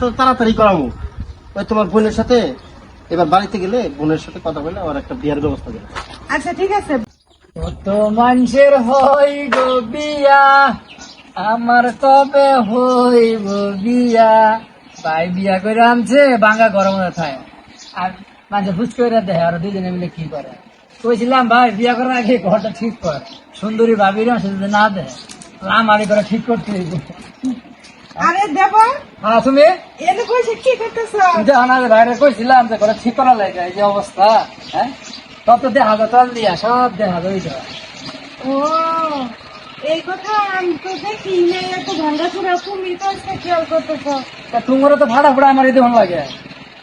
তো তাড়াতাড়ি করামু ওই তোমার বোনের সাথে এবার বাড়িতে গেলে বোনের সাথে কথা বলে আমার একটা বিয়ার ব্যবস্থা দেবে আচ্ছা ঠিক আছে। কত মানুষের হইব বিয়া আমার কবে হইব বিয়া। ভাই বিয়া করে আনছে বাঙ্গা গরম থায়। আর মাঝে ফুস করে দেয় আর দুজনে মিলে কি করে? কইছিলাম ভাই বিয়া করার আগে ঘরটা ঠিক কর। সুন্দরী ভাবি রে সে যদি না দেয়। লামারি করে ঠিক করতে হইব। আরে দেব। হ্যাঁ তুমি? এনে কইছে কি করতেছ? কইছিলাম যে ঠিক করা লাগে এই যে অবস্থা হ্যাঁ? তত দিয়া সব ও এই কথা আমি তো দেখি না এত ভাঙ্গা চুরা তুমি তো আজকে খেয়াল করতেছ। তা তোমারও তো ভাড়া ফুড়া আমার এতে ভালো লাগে।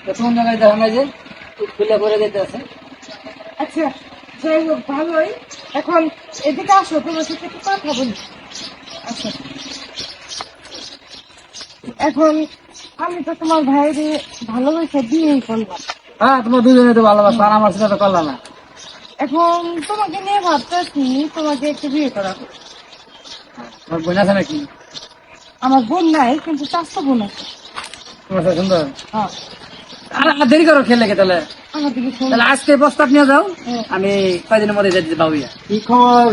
তা তুমি জায়গায় দেখো না যে খুলে করে দিতে আছে। আচ্ছা যাই হোক ভালোই। এখন এদিকে আসো তোমার সাথে কথা বলি। আচ্ছা। এখন আমি তো তোমার ভাইয়ের ভালোবাসা দিয়েই করলাম। হ্যাঁ তোমার দুজনে তো ভালোবাসো আর আমার সাথে তো করলা না। এখন তোমাকে নিয়ে ভাবতেছি তোমাকে একটু বিয়ে করা তোমার বোন আছে নাকি? আমার বোন নাই কিন্তু বোন আছে। তোমার সাথে সুন্দর? হ্যাঁ। আর আর দেরি করো খেলে গে তাহলে? আজকে প্রস্তাব নিয়ে যাও আমি কয়দিনের মধ্যে যেতে পাবো কি খবর?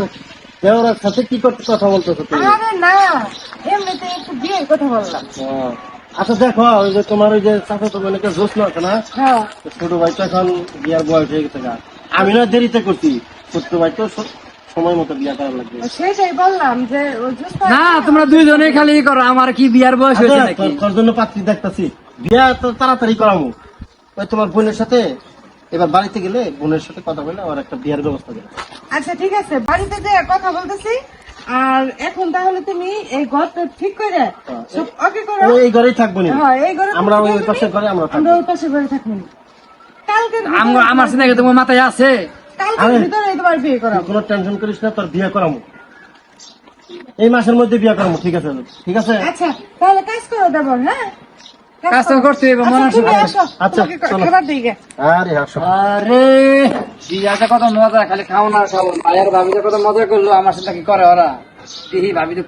দেওরার সাথে কি করতে কথা বলতেছো তুমি? আরে না একটু কথা বললাম। আচ্ছা দেখো ওই যে তোমার ওই যে চাচা তো মানে জোশ আছে না? হ্যাঁ। তো ছোট ভাই তো এখন বিয়ার বয়স হয়ে গেছে গা। আমি না দেরিতে করছি। ছোট ভাই তো সময় মতো বিয়া করার লাগবে। সেটাই বললাম যে না তোমরা দুইজনে খালি করো আমার কি বিয়ার বয়স হয়েছে আচ্ছা, নাকি? তোর- তোর জন্য পাত্রী দেখতাছি। বিয়া তো তাড়াতাড়ি করামু। ওই তোমার বোনের সাথে এবার বাড়িতে গেলে বোনের সাথে কথা বলে আমার একটা বিয়ার ব্যবস্থা দেবে আচ্ছা ঠিক আছে বাড়িতে যে কথা বলতেছি। আর এখন তাহলে তুমি এই ঘরটা ঠিক করে সব ওকে করো। এই ঘরেই থাকব না? হ্যাঁ এই ঘরে আমরা ওই থাকবে, পাশের ঘরে আমরা থাকব। আমরা ওই পাশে ঘরে থাকব কালকে আমার আমার সিনাকে তোমার মাথায় আছে। কালকে। ভিতরে তোমার বিয়ে করাবো। কোনো টেনশন করিস না তোর বিয়ে করামু এই মাসের মধ্যে বিয়ে করামু ঠিক আছে? ঠিক আছে? আচ্ছা তাহলে কাজ করো দেবো হ্যাঁ? কাজ তো করতে হইব, মনে আচ্ছা, আছে। আসো, আচ্ছা, চলো। আরে আসো। আরে। বিয়াটা কত মজা খালি খাও না খাও ভাইয়ার ভাবি কত মজা করল আমার সাথে কি করে ওরা? ভাবি তো